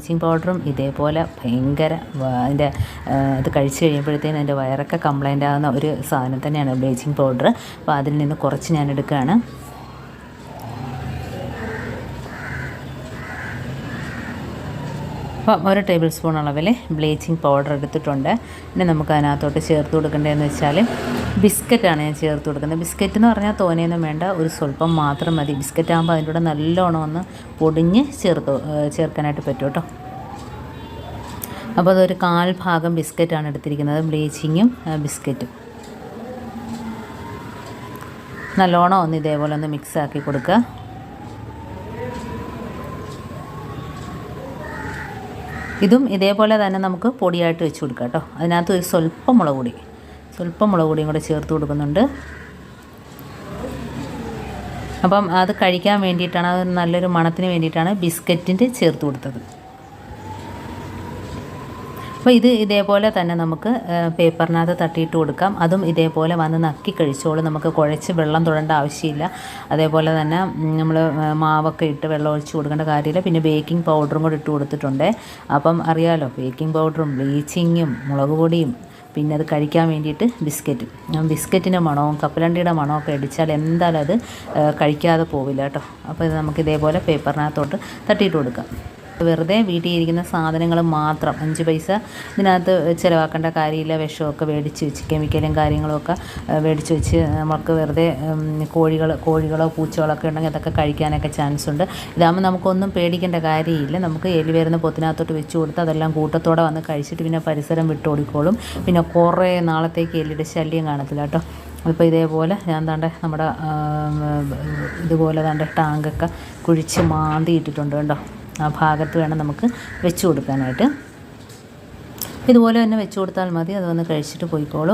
Bleaching പൗഡറും ഇതേപോലെ ഭയങ്കര അതിന്റെ ഇത് കഴിച്ച് കഴിയുമ്പോഴത്തേനും എന്റെ വയറൊക്കെ കംപ്ലൈന്റ് ആകുന്ന ഒരു സാധനം തന്നെയാണ് ബ്ലീച്ചിങ് പൗഡർ അപ്പോൾ അതിൽ നിന്ന് കുറച്ച് ഞാൻ എടുക്കുകയാണ്. അപ്പം ഒരു ടേബിൾ സ്പൂൺ അളവിൽ ബ്ലീച്ചിങ് പൗഡർ എടുത്തിട്ടുണ്ട്. ഇനി നമുക്ക് അതിനകത്തോട്ട് ചേർത്ത് കൊടുക്കേണ്ടതെന്ന് വെച്ചാൽ ബിസ്ക്കറ്റാണ് ഞാൻ ചേർത്ത് കൊടുക്കുന്നത്. ബിസ്ക്കറ്റ് എന്ന് പറഞ്ഞാൽ തോനെയൊന്നും വേണ്ട ഒരു സ്വല്പം മാത്രം മതി. ബിസ്ക്കറ്റ് ആകുമ്പോൾ അതിന്റെ കൂടെ നല്ലോണം ഒന്ന് പൊടിഞ്ഞ് ചേർത്ത് ചേർക്കാനായിട്ട് പറ്റും കേട്ടോ. അപ്പോൾ അതൊരു കാൽ ഭാഗം ബിസ്ക്കറ്റാണ് എടുത്തിരിക്കുന്നത്. ബ്ലീച്ചിങ്ങും ബിസ്ക്കറ്റും നല്ലോണം ഒന്ന് ഇതേപോലെ ഒന്ന് മിക്സ് ആക്കി കൊടുക്കുക. ഇതും ഇതേപോലെ തന്നെ നമുക്ക് പൊടിയായിട്ട് വെച്ച് കൊടുക്കാം കേട്ടോ. അതിനകത്ത് ഒരു സ്വല്പം മുളക് പൊടി. സ്വല്പം മുളക് പൊടിയും കൂടെ ചേർത്ത് കൊടുക്കുന്നുണ്ട്. അപ്പം അത് കഴിക്കാൻ വേണ്ടിയിട്ടാണ് അത് നല്ലൊരു മണത്തിന് വേണ്ടിയിട്ടാണ് ബിസ്ക്കറ്റിന്റെ ചേർത്ത് കൊടുത്തത്. അപ്പോൾ ഇത് ഇതേപോലെ തന്നെ നമുക്ക് പേപ്പറിനകത്ത് തട്ടിയിട്ട് കൊടുക്കാം. അതും ഇതേപോലെ വന്ന് നക്കി കഴിച്ചോളും. നമുക്ക് കുഴച്ച് വെള്ളം തൊടേണ്ട ആവശ്യമില്ല. അതേപോലെ തന്നെ നമ്മൾ മാവൊക്കെ ഇട്ട് വെള്ളം ഒഴിച്ച് കൊടുക്കേണ്ട കാര്യമില്ല. പിന്നെ ബേക്കിംഗ് പൗഡറും കൂടി ഇട്ട് കൊടുത്തിട്ടുണ്ട്. അപ്പം അറിയാലോ ബേക്കിംഗ് പൗഡറും ബ്ലീച്ചിങ്ങും മുളക് പൊടിയും പിന്നെ അത് കഴിക്കാൻ വേണ്ടിയിട്ട് ബിസ്ക്കറ്റ്. ഞാൻ ബിസ്ക്കറ്റിന്റെ മണവും കപ്പലണ്ടിയുടെ മണമൊക്കെ അടിച്ചാൽ എന്തായാലും അത് കഴിക്കാതെ പോവില്ല കേട്ടോ. അപ്പോൾ ഇത് നമുക്ക് ഇതേപോലെ പേപ്പറിനകത്തോട്ട് തട്ടിയിട്ട് കൊടുക്കാം. വെറുതെ വീട്ടിൽ ഇരിക്കുന്ന സാധനങ്ങൾ മാത്രം അഞ്ച് പൈസ ഇതിനകത്ത് ചിലവാക്കേണ്ട കാര്യമില്ല വിഷമൊക്കെ മേടിച്ച് വെച്ച് കെമിക്കലും കാര്യങ്ങളൊക്കെ മേടിച്ച് വെച്ച് നമുക്ക് വെറുതെ കോഴികൾ കോഴികളോ പൂച്ചകളോ ഒക്കെ ഉണ്ടെങ്കിൽ അതൊക്കെ കഴിക്കാനൊക്കെ ചാൻസ് ഉണ്ട്. ഇതാകുമ്പോൾ നമുക്കൊന്നും പേടിക്കേണ്ട കാര്യമില്ല. നമുക്ക് എലി വരുന്ന പൊത്തിനകത്തോട്ട് വെച്ച് കൊടുത്ത് അതെല്ലാം കൂട്ടത്തോടെ വന്ന് കഴിച്ചിട്ട് പിന്നെ പരിസരം വിട്ടോടിക്കോളും പിന്നെ കുറേ നാളത്തേക്ക് എലിയുടെ ശല്യം കാണത്തില്ല കേട്ടോ. അപ്പോൾ ഇതേപോലെ ഞാൻ താണ്ടെ നമ്മുടെ ഇതുപോലെ താണ്ടെ ടാങ്കൊക്കെ കുഴിച്ച് മാന്തി ഇട്ടിട്ടുണ്ട് കേട്ടോ. ആ ഭാഗത്ത് വേണം നമുക്ക് വെച്ച് കൊടുക്കാനായിട്ട്. ഇതുപോലെ തന്നെ വെച്ച് കൊടുത്താൽ മതി. അതൊന്ന് കഴിച്ചിട്ട് പോയിക്കോളും.